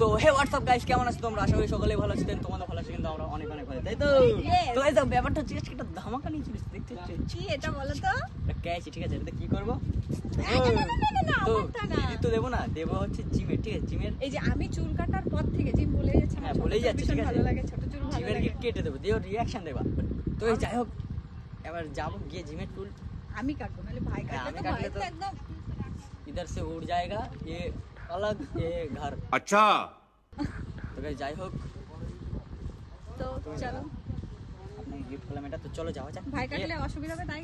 তো হে WhatsApp guys কেমন আছো তোমরা আশা করি সকলে ভালো আছো তোমাদের ভালো আছে কিন্তু আমরা অনেক অনেক ভালো তাই তো Yes. তো এই ব্যাপারটা হচ্ছে আজকে একটা ধামাকা নিয়ে চলেছে দেখতে হচ্ছে কি এটা বলো তো ক্যাশ ঠিক আছে এটা কি করবো এই যে না, না, না, না, না, তো আমারটা না। ক্রেডিট তো দেবো না দেবো হচ্ছে জিমের ঠিক আছে জিমের এই যে আমি চুল কাটার পর থেকে জিম বলে যাচ্ছে আমার হ্যাঁ, ছোট বলেই চুল যাচ্ছে, ভীষণ ঠিক আছে। ভালো লাগে ছোট চুল ভালো জিমের লাগে কেটে দেবো দিয়ে রিয়াকশন দেবা তো এই যাই হোক এবার যাবো গিয়ে জিমের টুল আমি কাটবো নাহলে ভাই হ্যাঁ, কাটলে আমি তো কাটলে ভাই তো তো- একদম इधर से उड़ जाएगा ये अलग ये घर अच्छा তো guys, যাই হোক তো চলো আপনাকে গিফট করলাম এটা তো চলো যাওয়া যাক ভাই কাটলে অসুবিধা হবে তাই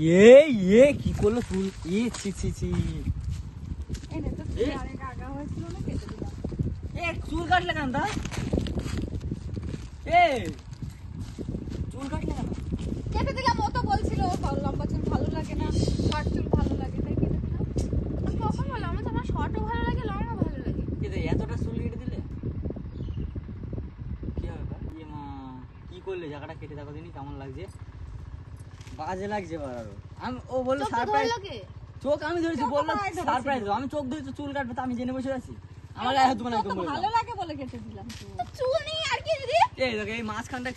ये ये কি করলো চুল ই ছি ছি ছি এনে তো এ? অনেক আগা হয়েছিল না কেটে দিলাম এ চুল কাটলে কেন দা এ চুল কাটলে কেন? কেটে দিলাম ও তো বলছিল ভালো লম্বা চুল ভালো লাগে না শর্ট চুল ভালো লাগে তাই কেটে দিলাম। কখন বলো আমার তো আমার শর্টও ভালো লাগে লংও ভালো লাগে। কিন্তু এতটা চুল কেটে দিলে? কি হবে ইয়ে মা কি করলে? জায়গাটা কেটে দেখো দিনই কেমন লাগছে। বাজে লাগছে এবার আরও। আমি ও বলল সারপ্রাইজ চোখ আমি ধরেছি বললাম ধরেছিল। সারপ্রাইজ আমি চোখ ধরেছি চুল কাটবে তো আমি জেনে বসে আছি। আমার গায়ে হাত মানে একদম ভালো লাগে বলে কেটে দিলাম। চুল নেই আর কি এই দেখো এই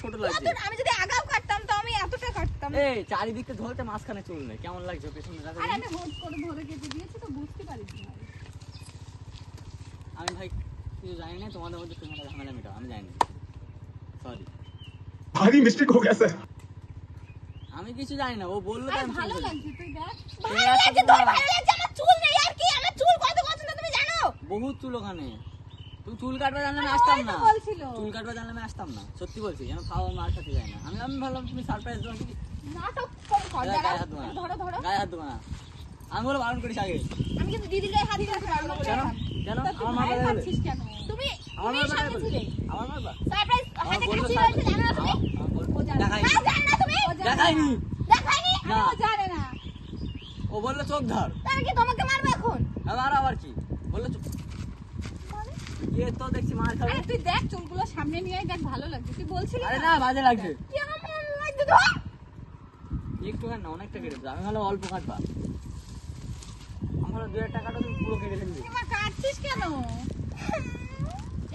ছোট লাগছে। আমি যদি আগাও কাটতাম তো আমি এতটা কাটতাম। এই চারিদিকে ধরতে মাঝখানে চুল নেই কেমন লাগছে পেছনে দেখো আরে আমি করে ধরে কেটে দিয়েছি তো বুঝতে পারিস না আমি ভাই কিছু জানি না তোমাদের মধ্যে ঝামেলা মেটাও আমি জানি সরি ভারী মিস্টেক হয়ে গেছে আমি কিছু জানি না ও বলল ভালো লাগছে তুই দেখ। ভালো লাগছে তোর ভালো লাগছে আমার চুল বহুত চুল ওখানে। তুমি চুল কাটবে জানলে আমি আসতাম না। চুল কাটবে জানলে আমি আসতাম না। সত্যি বলছি যেন খাওয়া মার সাথে যায় না। আমি আমি ভাবলাম তুমি সারপ্রাইজ দেবো নাটক গায়ে হাত দেবো না। গায়ে হাত দেবো না। আমি বলে বারণ করিস আগে। আমি কিন্তু দিদির গায়ে হাত দিতে পারব না। কেন? কেন? আমার ভাই বলে কেন? তুমি আমার তুমি সামনে ছিলে। আমার মারবা সারপ্রাইজ হাতে বলল কাছি জানো তুমি? আমার- আমার বললো- ও জানে। না তুমি? দেখাইনি দেখাইনি ও জানে না। ও বলল চোখ ধর। তাহলে কি তোমাকে মারবো এখন? আবার কি? বলল চুপ। এ তো দেখছি মার খাবে। আরে তুই দেখ চুলগুলো সামনে নিয়ে দেখ ভালো লাগছে। তুই বলছিলি আরে না? বাজে লাগছে। কেমন লাগছে তো একটু না অনেকটা কেটে। আমি ভালো অল্প কাটবা। আমার দু একটা কাটো তুমি পুরো কেটে ফেলবি। কাটছিস কেন?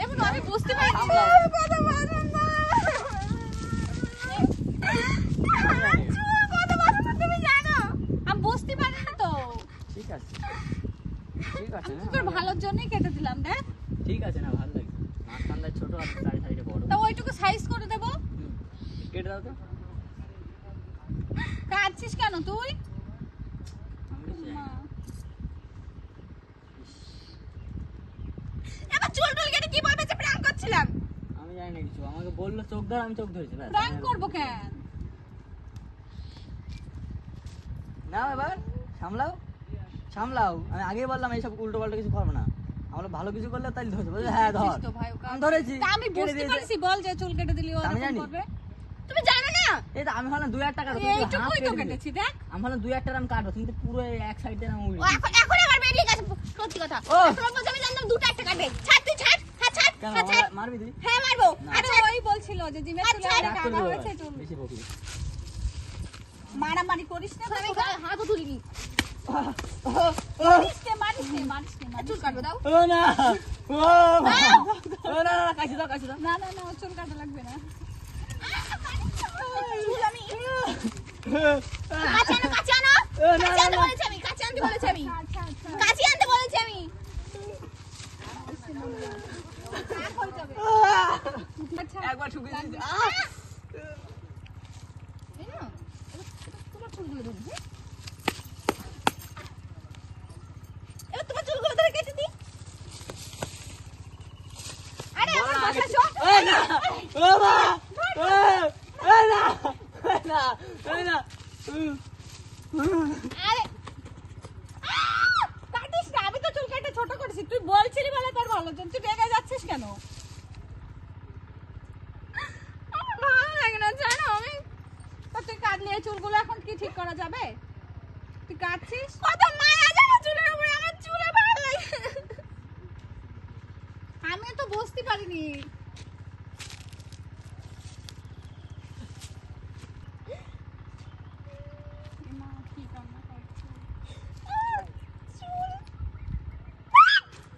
এমন আমি বুঝতে পারছি পছন্দ চুল কত পছন্দ তুমি জানো আমি বুঝতে পারি না তো ঠিক আছে ঠিক আছে আমি না? তোর ভালোর জন্যই কেটে দিলাম দেখ। ঠিক আছে না ভালো লাগছে। মাঝখানটা ছোট আর সাইডে বড়। তা ওইটুকু সাইজ করে দেবো। কেটে দাও তো। কাটছিস কেন তুই? জানি না। এবার চুল টুল কেটে কি বলবে যে প্র্যাঙ্ক করছিলাম। আমি জানি না কিছু। আমাকে বলল চোখ ধর আমি চোখ ধরেছি। প্র্যাঙ্ক করব কেন? নাও এবার সামলাও। সামলাও। আমি আগেই বললাম এইসব উল্টো পাল্টো কিছু করবে না। আমরা ভালো কিছু করলে তাই বলছে হ্যাঁ ধর। তো ভাই ওকে আমি ধরেছি। আমি বুঝতে পারছি বল যে চুল কেটে দিলি ও আমি এরকম জানি। করবে। তুমি জানো না? এই আমি দুই হাজার টাকা এইটুকুই তো কেটেছি দেখ। আমি দুই হাজার টাকা আমি কাটবো তুমি তো পুরো এক সাইড দিয়ে এখন এখন আমার বেরিয়ে গেছে সত্যি কথা। ও। তোমার বলতে আমি জানতাম দুটো একটা কাটবে। ছাড় তুই ছাড় হ্যাঁ ছাড় কেন হ্যাঁ ছাড়। মারবি তুই? হ্যাঁ মারবো। আরে আচ্ছা ওই বলছিল যে জিমে চলে আগা এবার। হয়েছে চুল। বেশি মারামারি করিস না আমি গায়ে হাতও তুলিনি। লাগবে না চুল আমি কাছে আনো কাছে আনো ও, না, কাছে না, আনতে না। বলেছি আমি কাছে আনতে বলেছি আমি আচ্ছা আচ্ছা কাছে আনতে বলেছি আমি রাগ হয়ে যাবে আচ্ছা একবার ঠুকে দিয়েছি আহ! এই না, এবার তোমার চুলগুলো ধরুন হ্যাঁ? এবার তোমার চুলগুলো ধরে কেটে দিই আরে আমার বাসা শোন ও না ও মা ও ও না ও না ও না আরে আহ! কাটিস না আমি তো চুল কেটে ছোট করেছি তুই বলছিলি বলে তোর ভালো তুই রেগে যাচ্ছিস কেন ভালো লাগে না জানো আমি তুই কাটলি এই চুলগুলো এখন কি ঠিক করা যাবে তুই কাটছিস কত চুলের উপরে আমার চুলে ভালো লাগে আমি তো বুঝতে পারিনি।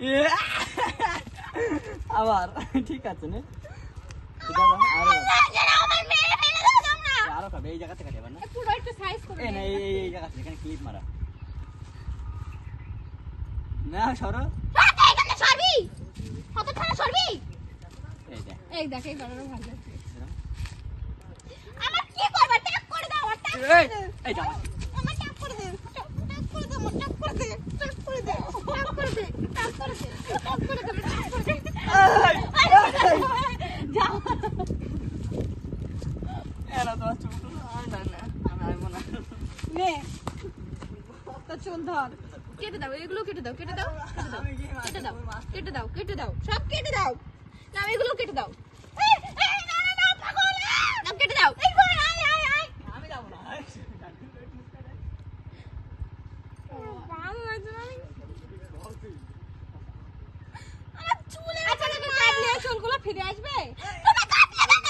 আবার ঠিক আছে নে। আরও। দাও খাবে এই জায়গা থেকে না? করে এই জায়গা থেকে এখানে ক্লিপ মারা না সরো এখানে সরবি কত ঠান্ডা সরবি এই দেখ। এই দেখ এই ভালো লাগছে। আমার কি করবে? ট্যাপ করে দাও ট্যাপ এই যা আমার ট্যাপ করে দে। ট্যাপ ট্যাপ করে দে ট্যাপ করে দে ট্যাপ করে দে। চুল ধর কেটে দাও, এগুলো কেটে দাও কেটে দাও আমি কি কেটে দাও কেটে দাও কেটে দাও, সব কেটে দাও। না, এগুলো কেটে দাও এই এই না না না পাগল না কেটে দাও এই ভাই আয় আয় আয় আমি যাব না ভালো লাগছে না আমি আমার চুলে আচ্ছা তুমি কাটলে এই চুলগুলো ফিরে আসবে তুমি কাটলে কেন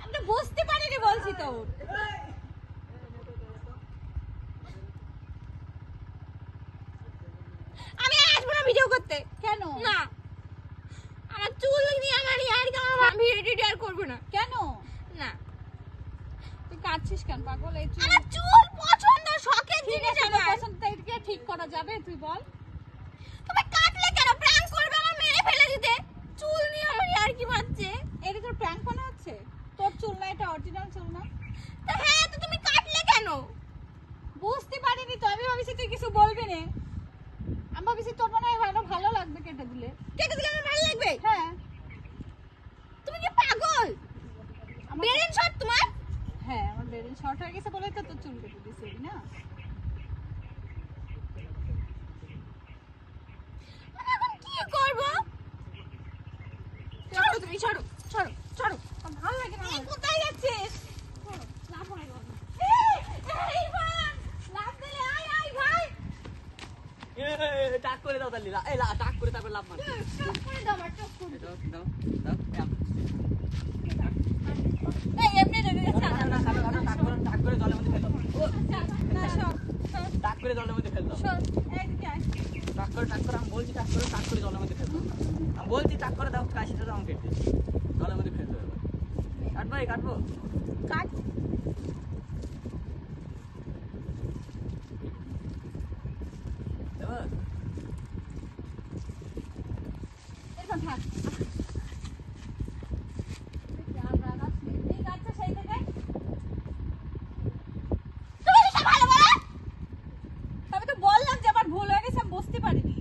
আমি তো বুঝতে পারিনি বলছি তো আমি আর আসব না ভিডিও করতে কেন না আমার চুল নিয়ে আমার ইয়ার আমার আমি এডিট আর করব না। কেন? না। তুই কাটছিস কেন পাগল? এই চুল। আমার চুল পছন্দ শখের জিনিস আমার। পছন্দ পছন্দ কি ঠিক করা যাবে তুই বল। তুমি কাটলে কেন? প্র্যাঙ্ক করবে আমার মেরে ফেলে দিতে। চুল নিয়ে আমার ইয়ার কি মারছে এটা তোর প্র্যাঙ্ক মনে হচ্ছে তোর চুল না এটা অরিজিনাল চুল না তা হ্যাঁ তো তুমি কাটলে কেন বুঝতে পারিনি তো আমি ভাবিছি তুই কিছু বলবি না আমি ভাবিছি তোর মনে হয় ভালো ভালো লাগবে কেটে দিলে কেটে দিলে আমার ভালো লাগবে হ্যাঁ তুমি কি পাগল আমার- বেরেন শট তোমার? হ্যাঁ আমার বেরিন শর্ট হয়ে গেছে বলে তো তোর চুল কেটে দিছি না? এখন কি করব? ছাড়ো। তুমি ছাড়ো ছাড়ো ছাড়ো। ভালো লাগে না কোথায় যাচ্ছিস? না পড়ে এই ভাই লাভ দিলে আয় আয় ভাই। এ, এ, এ, টাক করে দাও তাহলে এই টাক করে তারপর লাভ মারো করে দাও দাও এম। এই এমনি রেগে গেছে না, না, না, কাটো, কাটো, টাক করে- টাক করে জলের মধ্যে ফেল দাও। না শোন শোন টাক করে জলের মধ্যে ফেল দাও শোন এইদিকে আয় টাক করে টাক করে আমি বলছি টাক করে টাক করে জলের মধ্যে ফেল দাও আমি বলছি টাক করে দাও কাশিটা দাও আমাকে জলের মধ্যে ফেল দাও এবার। কাটবো কাটবো কাট এরকম থাক আর রাগাস নেই। ঠিক আছে সেই থেকে তুমি তো সব ভালো বলো আমি তো বললাম যে আমার ভুল হয়ে গেছে আমি বুঝতে পারিনি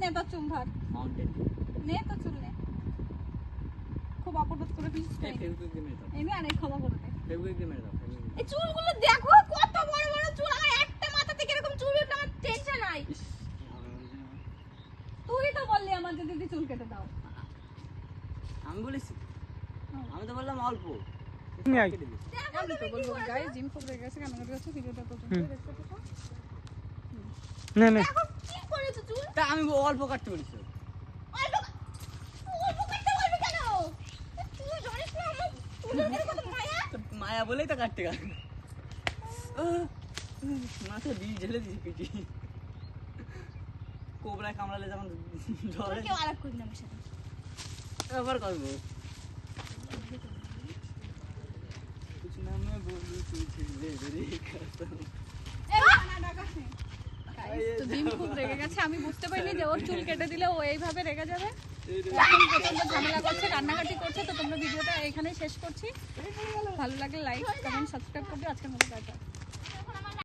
নে তোর চুল ধর মাউন্টেন নে তো চুল নে। খুব অপরাধ করে ফেলিস এমনি ক্ষমা করে দে। মেরে দাও এই চুলগুলো দেখো কত বড় বড় চুল। আমার একটা মাথা থেকে এরকম চুল উঠে আমার টেনশন নাই। তুই তো বললি আমার যে দিদি চুল কেটে দাও। আমি বলেছি? আমি তো বললাম অল্প। আমি তো বলব জিম করে গেছে কেন গেছে ভিডিওটা পর্যন্ত দেখতে থাকো না না। তা আমি অল্প কাটতে বলেছি মায়া? বলেই তো কাটতে গেল। মাথা বিষ ঢেলে দিয়েছি পিটি। কোবরা কামড়ালে যখন ঢলে আবার করব। কিছু নামে বলব তুই ছেলে রেখা তো ভীম খুব রেগে গেছে। আমি বুঝতে পারিনি যে ওর চুল কেটে দিলে ও এইভাবে রেগে যাবে। এখন প্রচণ্ড ঝামেলা করছে, কান্নাকাটি করছে। তো তোমরা ভিডিওটা এখানেই শেষ করছি। ভালো লাগলে লাইক কমেন্ট সাবস্ক্রাইব করবে। আজকের মতো টাটা